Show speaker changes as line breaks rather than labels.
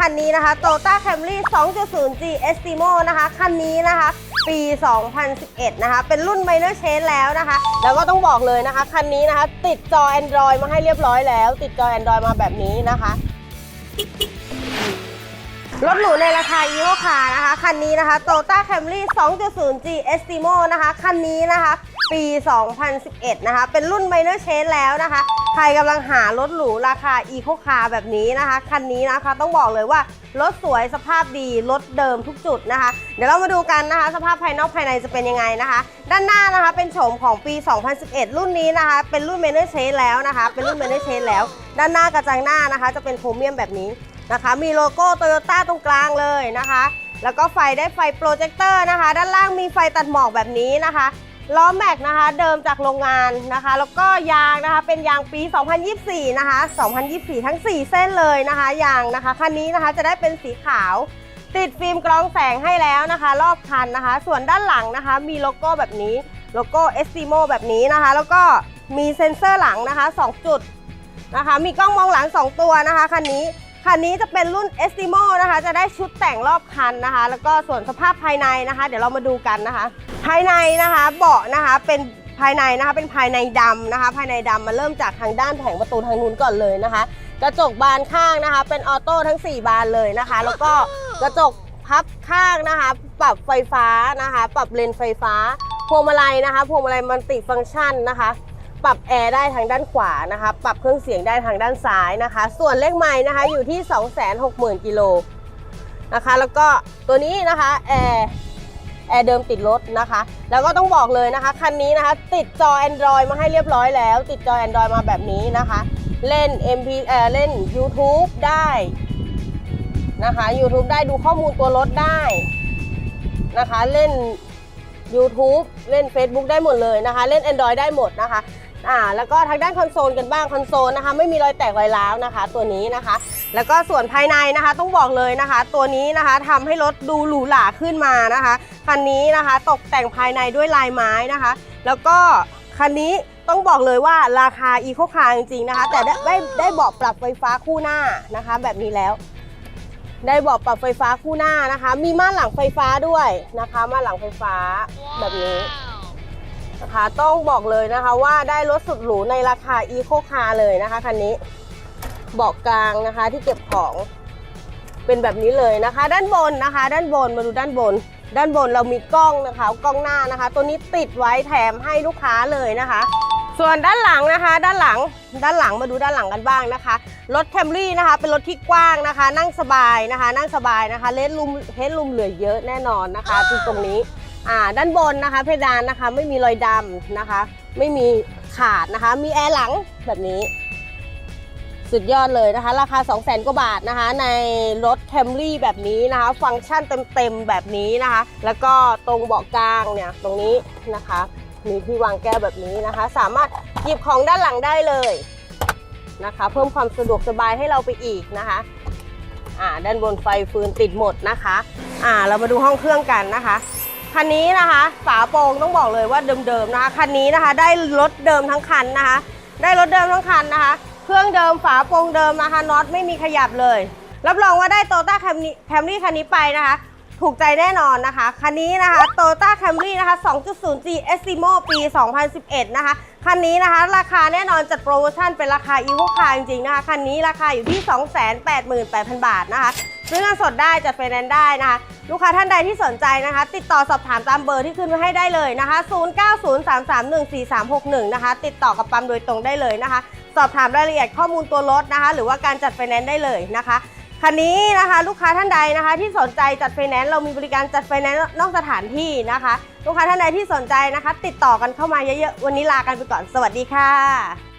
คันนี้นะคะ Toyota Camry 2.0 G Estimo นะคะ คันนี้นะคะ ปี 2011 นะคะ เป็นรุ่น Minor Change แล้วนะคะ แล้วก็ต้องบอกเลยนะคะ คันนี้นะคะ ติดจอ Android มาให้เรียบร้อยแล้ว ติดจอ Android มาแบบนี้นะคะ รถหรูในราคา e ีโ c คานะคะ คันนี้นะคะ Toyota Camry 2.0 G Estimo นะคะ คันนี้นะคะ ปี 2011 นะคะ เป็นรุ่น Minor Change แล้วนะคะ ใครกำลังหารถหรูราคา e ีโ c คาแบบนี้นะคะ คันนี้นะคะต้องบอกเลยว่ารถสวยสภาพดีรถเดิมทุกจุดนะคะ เดี๋ยวเรามาดูกันนะคะ สภาพภายนอกภายในจะเป็นยังไงนะคะ ด้านหน้านะคะเป็นโฉมของปี 2011 รุ่นนี้นะคะ เป็นรุ่น Minor Change แล้วนะคะ เป็นรุ่น Minor Change แล้ว ด้านหน้ากระจังหน้านะคะ จะเป็นโครเมียมแบบนี้นะคะ มีโลโก้โตโยต้าตรงกลางเลยนะคะ แล้วก็ไฟได้ไฟโปรเจคเตอร์นะคะ ด้านล่างมีไฟตัดหมอกแบบนี้นะคะ ล้อแม็กนะคะเดิมจากโรงงานนะคะ แล้วก็ยางนะคะเป็นยางปี 2024 นะคะ 2024 ทั้ง 4 เส้นเลยนะคะยางนะคะคันนี้นะคะจะได้เป็นสีขาว ติดฟิล์มกรองแสงให้แล้วนะคะ รอบคันนะคะ ส่วนด้านหลังนะคะ มีโลโก้แบบนี้โลโก้ Estimo แบบนี้นะคะ แล้วก็มีเซ็นเซอร์หลังนะคะ 2 จุดนะคะ มีกล้องมองหลัง 2 ตัวนะคะคันนี้ คันนี้จะเป็นรุ่น Estimo นะคะ จะได้ชุดแต่งรอบคันนะคะ แล้วก็ส่วนสภาพภายในนะคะ เดี๋ยวเรามาดูกันนะคะ ภายในนะคะ เบาะนะคะเป็นภายในนะคะเป็นภายในดำนะคะ ภายในดำมาเริ่มจากทางด้านแผงประตูทางนู้นก่อนเลยนะคะ กระจกบานข้างนะคะ เป็นออโต้ทั้ง 4 บานเลยนะคะ แล้วก็กระจกพับข้างนะคะ ปรับไฟฟ้านะคะ ปรับเลนไฟฟ้าพวงมาลัยนะคะพวงมาลัยมัลติฟังก์ชันนะคะ ปรับแอร์ได้ทางด้านขวานะคะ ปรับเครื่องเสียงได้ทางด้านซ้ายนะคะ ส่วนเลขไม้นะคะอยู่ที่ 260,000กิโลนะคะ แล้วก็ตัวนี้นะคะแอร์แอร์เดิมติดรถนะคะ แล้วก็ต้องบอกเลยนะคะ คันนี้นะคะ ติดจอ Android มาให้เรียบร้อยแล้ว ติดจอ Android มาแบบนี้นะคะ เล่น MP เอ่อเล่น YouTube ได้นะคะ YouTube ได้ดูข้อมูลตัวรถได้นะคะ เล่น YouTube เล่น Facebook ได้หมดเลยนะคะ เล่น Android ได้หมดนะคะ อ่าแล้วก็ทางด้านคอนโซลกันบ้างคอนโซลนะคะ ไม่มีรอยแตกรอยร้าวนะคะ ตัวนี้นะคะ แล้วก็ส่วนภายในนะคะต้องบอกเลยนะคะ ตัวนี้นะคะทำให้รถดูหรูหราขึ้นมานะคะคันนี้นะคะตกแต่งภายในด้วยลายไม้นะคะ แล้วก็คันนี้ต้องบอกเลยว่าราคาอีโคคาร์จริงๆนะคะ แต่ได้ได้ได้เบาะปรับไฟฟ้าคู่หน้านะคะ แบบนี้แล้ว ได้เบาะปรับไฟฟ้าคู่หน้านะคะ มีม่านหลังไฟฟ้าด้วยนะคะม่านหลังไฟฟ้าแบบนี้ นะคะต้องบอกเลยนะคะว่าได้รถสุดหรูในราคาอีโคคาร์เลยนะคะคันนี้เบาะกลางนะคะที่เก็บของเป็นแบบนี้เลยนะคะ ด้านบนนะคะ ด้านบนมาดูด้านบน ด้านบนเรามีกล้องนะคะกล้องหน้านะคะ ตัวนี้ติดไว้แถมให้ลูกค้าเลยนะคะ ส่วนด้านหลังนะคะ ด้านหลังด้านหลังมาดูด้านหลังกันบ้างนะคะรถแคมรี่นะคะ เป็นรถที่กว้างนะคะ นั่งสบายนะคะ นั่งสบายนะคะเลดลุมเฮดลุมเหลือเยอะแน่นอนนะคะที่ตรงนี้ อ่าด้านบนนะคะ เพดานนะคะไม่มีรอยดำนะคะ ไม่มีขาดนะคะ มีแอร์หลังแบบนี้ สุดยอดเลยนะคะ ราคา 2 0 0 0 0 0กว่าบาทนะคะ ในรถ Camry แบบนี้นะคะ ฟังก์ชันเต็มๆแบบนี้นะคะ แล้วก็ตรงเบาะกลางเนี่ยตรงนี้นะคะ มีที่วางแก้วแบบนี้นะคะ สามารถหยิบของด้านหลังได้เลยนะคะ เพิ่มความสะดวกสบายให้เราไปอีกนะคะอ่าด้านบนไฟฟืนติดหมดนะคะอ่าเรามาดูห้องเครื่องกันนะคะ คันนี้นะคะ ฝาโปร่งต้องบอกเลยว่าเดิมๆนะคะคันนี้นะคะ ได้รถเดิมทั้งคันนะคะ ได้รถเดิมทั้งคันนะคะ เครื่องเดิมฝาโปร่งเดิมนะคะน็อตไม่มีขยับเลย รับรองว่าได้โตต้าแคมรี่แคมรี่คันนี้ไปนะคะ ถูกใจแน่นอนนะคะ คันนี้นะคะ Toyota Camry นะคะ 2.0G Estimo ปี 2011 นะคะ คันนี้นะคะ ราคาแน่นอนจัดโปรโมชั่นเป็นราคา Evo Car จริงๆนะคะ คันนี้ราคาอยู่ที่ 288,000 บาทนะคะ ซื้อเงินสดได้จัดไฟแนนซ์ได้นะคะ ลูกค้าท่านใดที่สนใจนะคะ ติดต่อสอบถามตามเบอร์ที่ขึ้นไว้ให้ได้เลยนะคะ 0903314361 นะคะ ติดต่อกับปั๊มโดยตรงได้เลยนะคะ สอบถามรายละเอียดข้อมูลตัวรถนะคะ หรือว่าการจัดไฟแนนซ์ได้เลยนะคะคันนี้นะคะลูกค้าท่านใดนะคะ ที่สนใจจัดไฟแนนซ์เรามีบริการจัดไฟแนนซ์นอกสถานที่นะคะ ลูกค้าท่านใดที่สนใจนะคะ ติดต่อกันเข้ามาเยอะๆ วันนี้ลากันไปก่อนสวัสดีค่ะ